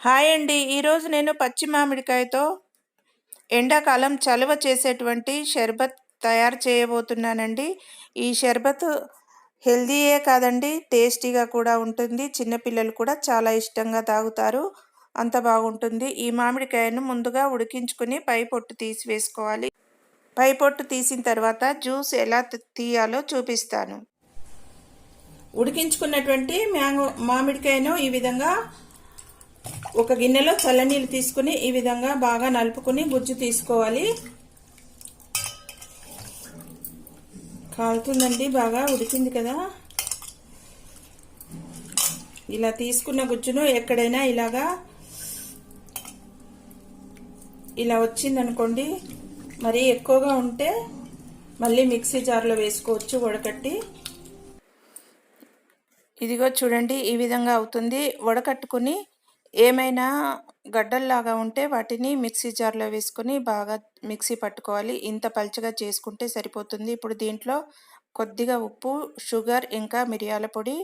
Hi అండి. ఈరోజు నేను పచ్చి మామిడికాయతో ఎండాకాలం చలువ చేసేటువంటి షర్బత్ తయారు చేయబోతున్నానండి. ఈ షర్బత్ హెల్దీయే కాదండి టేస్టీగా కూడా ఉంటుంది చిన్నపిల్లలు కూడా చాలా ఇష్టంగా తాగుతారు అంత బాగుంటుంది. ఈ మామిడికాయను ముందుగా ఉడికించుకుని పై పొట్టు తీసి వేసుకోవాలి. పై పొట్టు తీసిన తర్వాత జ్యూస్ ఎలా తీయాలో చూపిస్తాను. ఉడికించుకున్నటువంటి మ్యాంగో మామిడికాయను ఈ విధంగా ఒక గిన్నెలో చల్లనీళ్ళు తీసుకుని ఈ విధంగా బాగా నలుపుకుని గుజ్జు తీసుకోవాలి. కాలుతుందండి బాగా ఉడికింది కదా. ఇలా తీసుకున్న గుజ్జును ఎక్కడైనా ఇలాగా ఇలా వచ్చిందనుకోండి మరి ఎక్కువగా ఉంటే మళ్ళీ మిక్సీ జార్లో వేసుకోవచ్చు వడకట్టి. ఇదిగో చూడండి ఈ విధంగా అవుతుంది. వడకట్టుకుని ఏమైనా గడ్డల్లాగా ఉంటే వాటిని మిక్సీ జార్లో వేసుకొని బాగా మిక్సీ పట్టుకోవాలి. ఇంత పలుచగా చేసుకుంటే సరిపోతుంది. ఇప్పుడు దీంట్లో కొద్దిగా ఉప్పు షుగర్ ఇంకా మిరియాల పొడి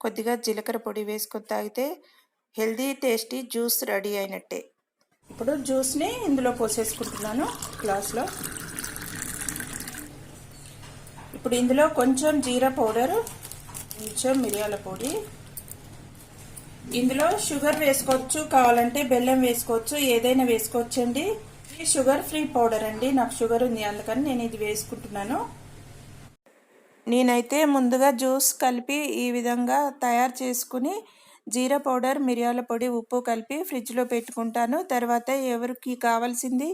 కొద్దిగా జీలకర్ర పొడి వేసుకొని తాగితే హెల్దీ టేస్టీ జ్యూస్ రెడీ అయినట్టే. ఇప్పుడు జ్యూస్ని ఇందులో పోసేసుకుంటున్నాను గ్లాస్లో. ఇప్పుడు ఇందులో కొంచెం జీరా పౌడర్ కొంచెం మిరియాల పొడి ఇందులో షుగర్ వేసుకోవచ్చు కావాలంటే బెల్లం వేసుకోవచ్చు ఏదైనా వేసుకోవచ్చండి. ఇది షుగర్ ఫ్రీ పౌడర్ అండి నాకు షుగర్ ఉంది అందుకని నేను ఇది వేసుకుంటున్నాను. నేనైతే ముందుగా జ్యూస్ కలిపి ఈ విధంగా తయారు చేసుకుని జీరా పౌడర్ మిరియాల పొడి ఉప్పు కలిపి ఫ్రిడ్జ్లో పెట్టుకుంటాను. తర్వాత ఎవరికి కావాల్సింది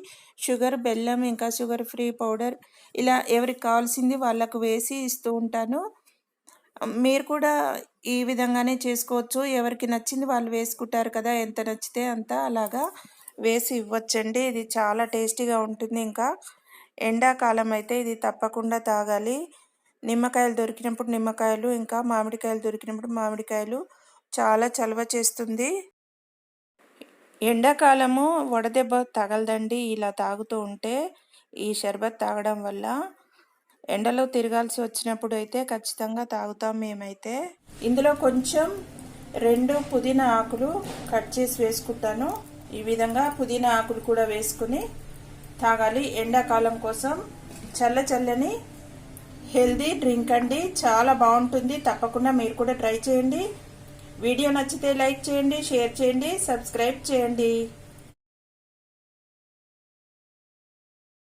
షుగర్ బెల్లం ఇంకా షుగర్ ఫ్రీ పౌడర్ ఇలా ఎవరికి కావాల్సింది వాళ్ళకు వేసి ఇస్తూ ఉంటాను. మీరు కూడా ఈ విధంగానే చేసుకోవచ్చు. ఎవరికి నచ్చింది వాళ్ళు వేసుకుంటారు కదా ఎంత నచ్చితే అంత అలాగా వేసి ఇవ్వచ్చండి. ఇది చాలా టేస్టీగా ఉంటుంది ఇంకా. ఎండాకాలం అయితే ఇది తప్పకుండా తాగాలి. నిమ్మకాయలు దొరికినప్పుడు నిమ్మకాయలు ఇంకా మామిడికాయలు దొరికినప్పుడు మామిడికాయలు చాలా చలవ చేస్తుంది. ఎండాకాలము వడదెబ్బ తగలదండి. ఇలా తాగుతూ ఉంటే ఈ షర్బత్ తాగడం వల్ల ఎండలో తిరగాల్సి వచ్చినప్పుడు అయితే ఖచ్చితంగా తాగుతాం మేమైతే. ఇందులో కొంచెం రెండు పుదీనా ఆకులు కట్ చేసి వేసుకుంటాను. ఈ విధంగా పుదీనా ఆకులు కూడా వేసుకుని తాగాలి. ఎండాకాలం కోసం చల్ల చల్లని హెల్దీ డ్రింక్ అండి. చాలా బాగుంటుంది. తప్పకుండా మీరు కూడా ట్రై చేయండి. వీడియో నచ్చితే లైక్ చేయండి షేర్ చేయండి సబ్స్క్రైబ్ చేయండి.